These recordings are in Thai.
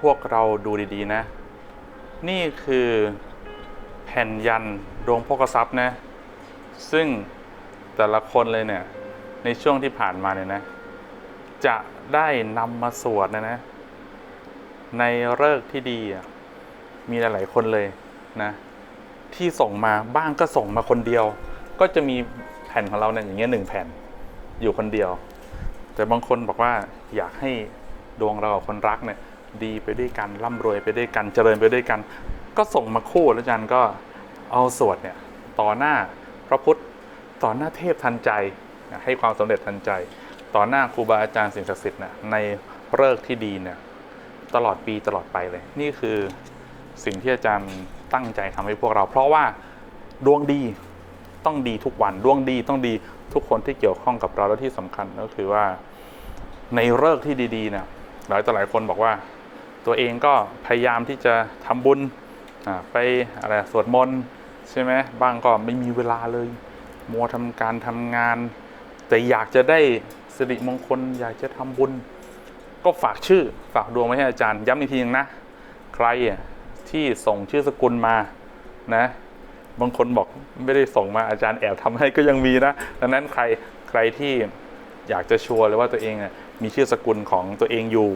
พวกเราดูดีๆนะ นี่คือแผ่นยันดวงโภคทรัพย์นะ ซึ่งแต่ละคนเลยเนี่ย ในช่วงที่ผ่านมาเนี่ยนะ จะได้นำมาสวดนะนะ ในเลิกที่ดีอะมีหลายๆคนเลยนะ ที่ส่งมาบ้างก็ส่งมาคนเดียว ก็จะมีแผ่นของเราเนี่ยอย่างเงี้ยหนึ่งแผ่นอยู่คนเดียว แต่บางคนบอกว่าอยากให้ดวงเรากับคนรักเนี่ย ดีไปด้วยกันร่ำรวยไปด้วยกันเจริญไปด้วยกัน ก็ส่งมาคู่แล้วอาจารย์ก็เอาสวดเนี่ยต่อหน้าพระพุทธต่อหน้าเทพทันใจให้ความสำเร็จทันใจ ต่อหน้าครูบาอาจารย์สิ่งศักดิ์สิทธิ์นะในเลิกที่ดีเนี่ยตลอดปีตลอดไปเลย นี่คือสิ่งที่อาจารย์ตั้งใจทำให้พวกเรา เพราะว่าดวงดีต้องดีทุกวันดวงดีต้องดีทุกคนที่เกี่ยวข้องกับเราและที่สำคัญก็คือว่าในเลิกที่ดีๆเนี่ยหลายต่อหลายคนบอกว่า ตัวเองก็พยายามที่จะทำบุญไปอะไรสวดมนต์ใช่ไหมบ้างก็ไม่มีเวลาเลย มัวทำการทำงาน แต่อยากจะได้สิริมงคล อยากจะทำบุญ ก็ฝากชื่อฝากดวงไว้ให้อาจารย์ย้ำอีกทีนึงนะ ใครที่ส่งชื่อสกุลมานะบางคนบอกไม่ได้ส่งมาอาจารย์แอบทำให้ก็ยังมีนะดังนั้นใครใครที่อยากจะชัวร์เลยว่าตัวเองมีชื่อสกุลของตัวเองอยู่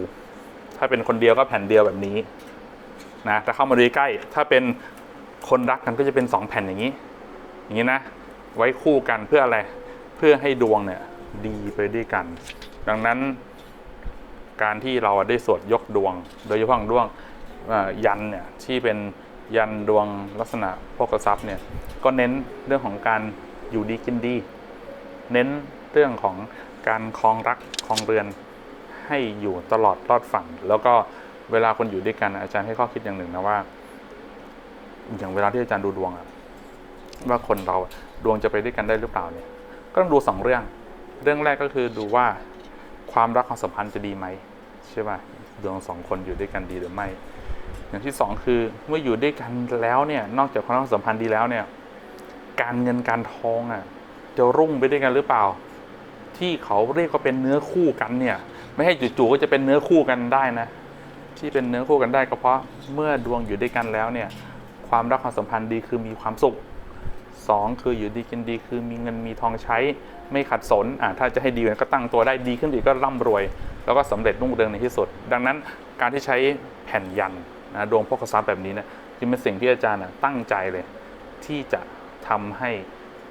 ถ้าเป็นคนเดียวก็แผ่นเดียวแบบนี้นะถ้าเข้ามาดูใกล้ ถ้าเป็นคนรักกันก็จะเป็นสองแผ่นอย่างนี้ อย่างนี้นะ ไว้คู่กันเพื่ออะไร เพื่อให้ดวงเนี่ยดีไปด้วยกัน ดังนั้นการที่เราได้สวดยกดวง โดยเฉพาะดวงยันเนี่ยที่เป็นยันดวงลักษณะโภคทรัพย์เนี่ยก็เน้นเรื่องของการอยู่ดีกินดี เน้นเรื่องของการคลองรักคลองเรือน ให้อยู่ตลอดรอดฝั่ง แล้วก็เวลาคนอยู่ด้วยกันอาจารย์ให้ข้อคิดอย่างหนึ่งนะว่า อย่างเวลาที่อาจารย์ดูดวงอะว่าคนเราดวงจะไปด้วยกันได้หรือเปล่าเนี่ย ก็ต้องดูสองเรื่อง เรื่องแรกก็คือดูว่าความรักความสัมพันธ์จะดีไหมใช่ป่ะดวงสองคนอยู่ด้วยกันดีหรือไม่ อย่างที่สองคือเมื่ออยู่ด้วยกันแล้วเนี่ย นอกจากความรักความสัมพันธ์ดีแล้วเนี่ย การเงินการทองอะจะรุ่งไปด้วยกันหรือเปล่า ที่เขาเรียกว่าเป็นเนื้อคู่กันเนี่ย ไม่ให้จู่ๆก็จะเป็นเนื้อคู่กันได้นะ ที่เป็นเนื้อคู่กันได้ก็เพราะเมื่อดวงอยู่ด้วยกันแล้วเนี่ย ความรักความสัมพันธ์ดีคือมีความสุขสองคืออยู่ดีกินดีคือมีเงินมีทองใช้ไม่ขัดสนอ่าถ้าจะให้ดีก็ตั้งตัวได้ดีขึ้นอีกก็ร่ำรวย แล้วก็สำเร็จรุ่งเรืองในที่สุด ดังนั้นการที่ใช้แผ่นยันนะดวงพกทรัพย์แบบนี้เนะจึงเป็นสิ่งที่อาจารย์ตั้งใจเลย ที่จะทำให้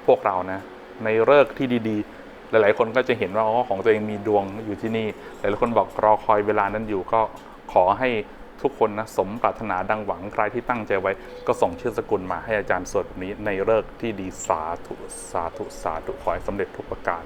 พวกเรานะในเลิกที่ดีๆ หลาย ๆ คนก็จะเห็นว่าอ๋อของตัวเองมีดวงอยู่ที่นี่ หลายๆคนบอกรอคอยเวลานั้นอยู่ก็ขอให้ทุกคนนะสมปรารถนาดังหวังใครที่ตั้งใจไว้ ก็ส่งชื่อสกุลมาให้อาจารย์สวดแบบนี้ในเลิกที่ดีสาธุสาธุสาธุขอให้สำเร็จทุกประการ